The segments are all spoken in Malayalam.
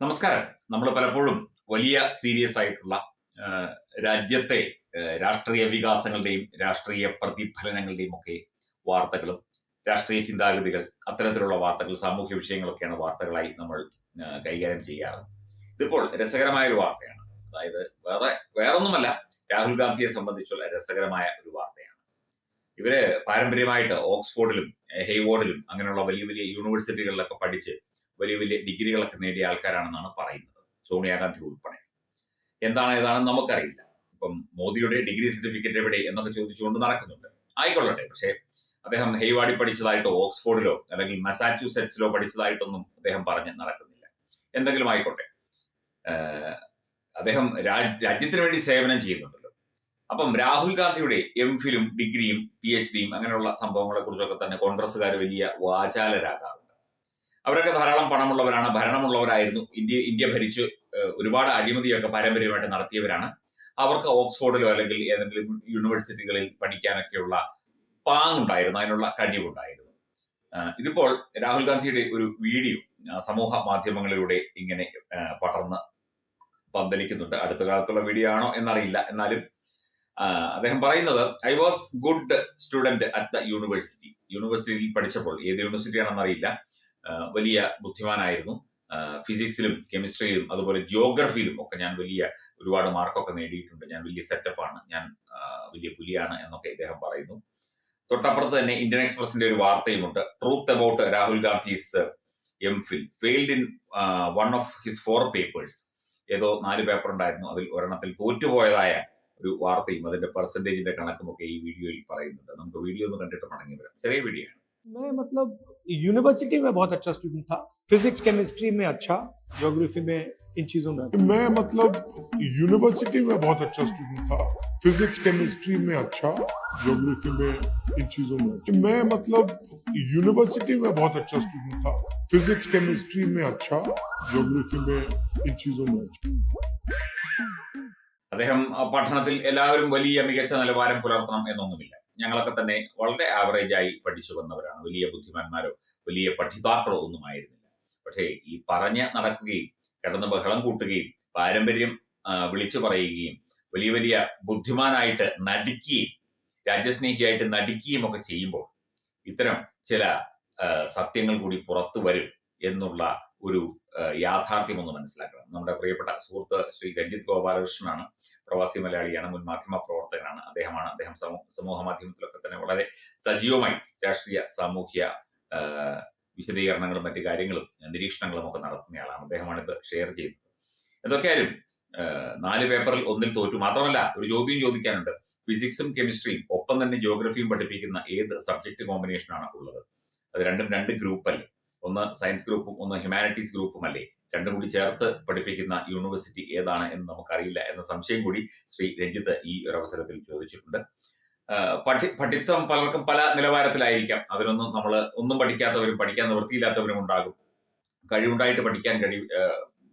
നമസ്കാരം. നമ്മൾ പലപ്പോഴും വലിയ സീരിയസ് ആയിട്ടുള്ള രാജ്യത്തെ രാഷ്ട്രീയ വികാസങ്ങളുടെയും രാഷ്ട്രീയ പ്രതിഫലനങ്ങളുടെയും ഒക്കെ വാർത്തകളും രാഷ്ട്രീയ ചിന്താഗതികൾ അത്തരത്തിലുള്ള വാർത്തകൾ സാമൂഹ്യ വിഷയങ്ങളൊക്കെയാണ് വാർത്തകളായി നമ്മൾ കൈകാര്യം ചെയ്യാറ്. ഇതിപ്പോൾ രസകരമായ ഒരു വാർത്തയാണ്. അതായത് വേറെ വേറൊന്നുമല്ല രാഹുൽ ഗാന്ധിയെ സംബന്ധിച്ചുള്ള രസകരമായ ഒരു വാർത്തയാണ് ഇവർ പാരമ്പര്യമായിട്ട് ഓക്സ്ഫോർഡിലും ഹെയ്വോർഡിലും അങ്ങനെയുള്ള വലിയ വലിയ യൂണിവേഴ്സിറ്റികളിലൊക്കെ പഠിച്ച് വലിയ വലിയ ഡിഗ്രികളൊക്കെ നേടിയ ആൾക്കാരാണെന്നാണ് പറയുന്നത്. സോണിയാഗാന്ധി ഉൾപ്പെടെ. എന്താണ് ഏതാണെന്ന് നമുക്കറിയില്ല. ഇപ്പം മോദിയുടെ ഡിഗ്രി സർട്ടിഫിക്കറ്റ് എവിടെ എന്നൊക്കെ ചോദിച്ചുകൊണ്ട് നടക്കുന്നുണ്ട്. ആയിക്കൊള്ളട്ടെ. പക്ഷേ അദ്ദേഹം ഹെയ്വാടി പഠിച്ചതായിട്ടോ ഓക്സ്ഫോർഡിലോ അല്ലെങ്കിൽ മസാച്യൂസെറ്റ്സിലോ പഠിച്ചതായിട്ടൊന്നും അദ്ദേഹം പറഞ്ഞ് നടക്കുന്നില്ല. എന്തെങ്കിലും ആയിക്കോട്ടെ. അദ്ദേഹം രാജ്യത്തിന് വേണ്ടി സേവനം ചെയ്യുന്നുണ്ടല്ലോ അപ്പം രാഹുൽ ഗാന്ധിയുടെ എം ഫിലും ഡിഗ്രിയും പി എച്ച് ഡിയും അങ്ങനെയുള്ള സംഭവങ്ങളെ കുറിച്ചൊക്കെ തന്നെ കോൺഗ്രസ്സുകാർ വലിയ വാചാലരാകാറുണ്ട്. അവരൊക്കെ ധാരാളം പണമുള്ളവരാണ് ഭരണമുള്ളവരായിരുന്നു ഇന്ത്യ ഇന്ത്യ ഭരിച്ച് ഒരുപാട് അഴിമതിയൊക്കെ പാരമ്പര്യമായിട്ട് നടത്തിയവരാണ്. അവർക്ക് ഓക്സ്ഫോർഡിലോ അല്ലെങ്കിൽ ഏതെങ്കിലും യൂണിവേഴ്സിറ്റികളിൽ പഠിക്കാനൊക്കെയുള്ള പാങ്ങുണ്ടായിരുന്നു അതിനുള്ള കഴിവുണ്ടായിരുന്നു. ഇതിപ്പോൾ രാഹുൽ ഗാന്ധിയുടെ ഒരു വീഡിയോ സമൂഹ മാധ്യമങ്ങളിലൂടെ ഇങ്ങനെ പടർന്ന് പന്തലിക്കുന്നുണ്ട്. അടുത്ത കാലത്തുള്ള വീഡിയോ ആണോ എന്നറിയില്ല. എന്നാലും അദ്ദേഹം പറയുന്നത് I was good student at the university യൂണിവേഴ്സിറ്റിയിൽ പഠിച്ചപ്പോൾ ഏത് യൂണിവേഴ്സിറ്റി ആണെന്ന് അറിയില്ല വലിയ ബുദ്ധിമാനായിരുന്നു. ഫിസിക്സിലും കെമിസ്ട്രിയിലും അതുപോലെ ജിയോഗ്രഫിയിലും ഒക്കെ ഞാൻ വലിയ ഒരുപാട് മാർക്കൊക്കെ നേടിയിട്ടുണ്ട്. ഞാൻ വലിയ സെറ്റപ്പാണ് ഞാൻ വലിയ പുലിയാണ് എന്നൊക്കെ ഇദ്ദേഹം പറയുന്നു. തൊട്ടപ്പുറത്ത് തന്നെ ഇന്ത്യൻ എക്സ്പ്രസിന്റെ ഒരു വാർത്തയുമുണ്ട്. Truth about Rahul Gandhi's M Phil failed in one of his four papers ഏതോ നാല് പേപ്പർ ഉണ്ടായിരുന്നു. അതിൽ ഒരെണ്ണത്തിൽ തോറ്റുപോയതായ ഒരു വാർത്തയും അതിന്റെ പെർസെന്റേജിന്റെ കണക്കും ഒക്കെ ഈ വീഡിയോയിൽ പറയുന്നുണ്ട് നമുക്ക് വീഡിയോ ഒന്ന് കണ്ടിട്ട് മടങ്ങി വരാം ചെറിയ വീഡിയോ ആണ് मैं मतलब यूनिवर्सिटी में बहुत अच्छा स्टूडेंट था फिजिक्स केमिस्ट्री में अच्छा ज्योग्राफी में इन चीजों में अच्छा। मैं मतलब यूनिवर्सिटी में बहुत अच्छा स्टूडेंट था फिजिक्स केमिस्ट्री में अच्छा ज्योग्राफी में इन चीजों में अच्छा। मैं मतलब यूनिवर्सिटी में बहुत अच्छा स्टूडेंट था फिजिक्स केमिस्ट्री में अच्छा ज्योग्राफी में इन चीजों में अच्छा അദ്ദേഹം പഠനത്തിൽ എല്ലാവരും വലിയ മികച്ച നിലവാരം പുലർത്തണം എന്നൊന്നുമില്ല. ഞങ്ങളൊക്കെ തന്നെ വളരെ ആവറേജായി പഠിച്ചു വന്നവരാണ്. വലിയ ബുദ്ധിമാന്മാരോ വലിയ പഠിതാക്കളോ ഒന്നും ആയിരുന്നില്ല. പക്ഷേ ഈ പറഞ്ഞ് നടക്കുകയും കിടന്ന് ബഹളം കൂട്ടുകയും പാരമ്പര്യം വിളിച്ചു പറയുകയും വലിയ വലിയ ബുദ്ധിമാനായിട്ട് നടിക്കുകയും രാജ്യസ്നേഹിയായിട്ട് നടിക്കുകയും ഒക്കെ ചെയ്യുമ്പോൾ ഇത്തരം ചില സത്യങ്ങൾ കൂടി പുറത്തു വരും എന്നുള്ള ഒരു ആ, യാഥാർത്ഥ്യം ഒന്ന് മനസ്സിലാക്കണം. നമ്മുടെ പ്രിയപ്പെട്ട സുഹൃത്ത് ശ്രീ രഞ്ജിത്ത് ഗോപാലകൃഷ്ണനാണ് പ്രവാസി മലയാളിയാണ് മുൻ മാധ്യമ പ്രവർത്തകനാണ്. അദ്ദേഹമാണ് അദ്ദേഹം സമൂ- സമൂഹ മാധ്യമത്തിലൊക്കെ തന്നെ വളരെ സജീവമായി രാഷ്ട്രീയ സാമൂഹ്യ വിശദീകരണങ്ങളും മറ്റു കാര്യങ്ങളും നിരീക്ഷണങ്ങളും ഒക്കെ നടത്തുന്നയാളാണ് അദ്ദേഹമാണ് ഇത് ഷെയർ ചെയ്തത് എന്തൊക്കെയായാലും നാല് പേപ്പറിൽ ഒന്നിൽ തോറ്റു. മാത്രമല്ല ഒരു ജോബിയും ചോദിക്കാനുണ്ട്. ഫിസിക്സും കെമിസ്ട്രിയും ഒപ്പം തന്നെ ജോഗ്രഫിയും പഠിപ്പിക്കുന്ന ഏത് സബ്ജക്ട് കോമ്പിനേഷനാണ് ഉള്ളത്? അത് രണ്ടും രണ്ട് ഗ്രൂപ്പ് അല്ലേ ഒന്ന് സയൻസ് ഗ്രൂപ്പും ഒന്ന് ഹ്യൂമാനിറ്റീസ് ഗ്രൂപ്പും അല്ലേ? രണ്ടും കൂടി ചേർത്ത് പഠിപ്പിക്കുന്ന യൂണിവേഴ്സിറ്റി ഏതാണ് എന്ന് നമുക്കറിയില്ല എന്ന സംശയം കൂടി ശ്രീ രഞ്ജിത്ത് ഈ ഒരു അവസരത്തിൽ ചോദിച്ചിട്ടുണ്ട്. പഠി പഠിത്തം പലർക്കും പല നിലവാരത്തിലായിരിക്കാം. അതിനൊന്നും നമ്മൾ ഒന്നും പഠിക്കാത്തവരും പഠിക്കാൻ നിവൃത്തിയില്ലാത്തവരും ഉണ്ടാകും. കഴിവുണ്ടായിട്ട് പഠിക്കാൻ കഴി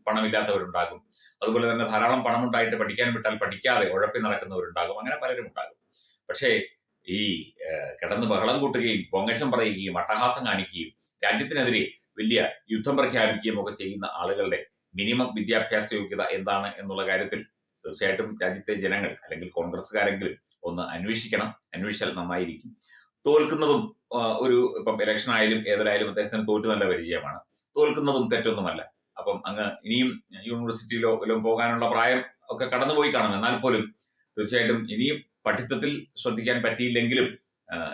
പണമില്ലാത്തവരുണ്ടാകും. അതുപോലെ തന്നെ ധാരാളം പണമുണ്ടായിട്ട് പഠിക്കാൻ വിട്ടാൽ പഠിക്കാതെ ഉഴപ്പി നടക്കുന്നവരുണ്ടാകും. അങ്ങനെ പലരും ഉണ്ടാകും. പക്ഷേ ഈ കിടന്ന് ബഹളം കൂട്ടുകയും പൊങ്ങച്ചം പറയുകയും അട്ടഹാസം കാണിക്കുകയും രാജ്യത്തിനെതിരെ വലിയ യുദ്ധം പ്രഖ്യാപിക്കുകയും ഒക്കെ ചെയ്യുന്ന ആളുകളുടെ മിനിമം വിദ്യാഭ്യാസ യോഗ്യത എന്താണ് എന്നുള്ള കാര്യത്തിൽ തീർച്ചയായിട്ടും രാജ്യത്തെ ജനങ്ങൾ അല്ലെങ്കിൽ കോൺഗ്രസ്സുകാരെങ്കിലും ഒന്ന് അന്വേഷിക്കണം. അന്വേഷിച്ചാൽ നന്നായിരിക്കും. തോൽക്കുന്നതും ഒരു ഇപ്പം ഇലക്ഷൻ ആയാലും ഏതൊരായാലും അദ്ദേഹത്തിന് തോറ്റു നല്ല പരിചയമാണ്. തോൽക്കുന്നതും തെറ്റൊന്നുമല്ല. അപ്പം അങ്ങ് ഇനിയും യൂണിവേഴ്സിറ്റിയിലോ പോകാനുള്ള പ്രായം ഒക്കെ കടന്നുപോയി കാണും. എന്നാൽ പോലും തീർച്ചയായിട്ടും ഇനിയും പഠിത്തത്തിൽ ശ്രദ്ധിക്കാൻ പറ്റിയില്ലെങ്കിലും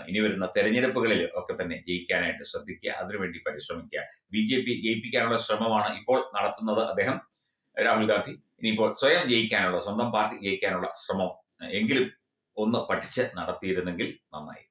ഇനി വരുന്ന തെരഞ്ഞെടുപ്പുകളിൽ ഒക്കെ തന്നെ ജയിക്കാനായിട്ട് ശ്രദ്ധിക്കുക അതിനുവേണ്ടി പരിശ്രമിക്കുക. ബി ജെ പി ജയിപ്പിക്കാനുള്ള ശ്രമമാണ് ഇപ്പോൾ നടത്തുന്നത് അദ്ദേഹം രാഹുൽ ഗാന്ധി. ഇനിയിപ്പോൾ സ്വയം ജയിക്കാനുള്ള സ്വന്തം പാർട്ടി ജയിക്കാനുള്ള ശ്രമം എങ്കിലും ഒന്ന് പഠിച്ച് നടത്തിയിരുന്നെങ്കിൽ നന്നായി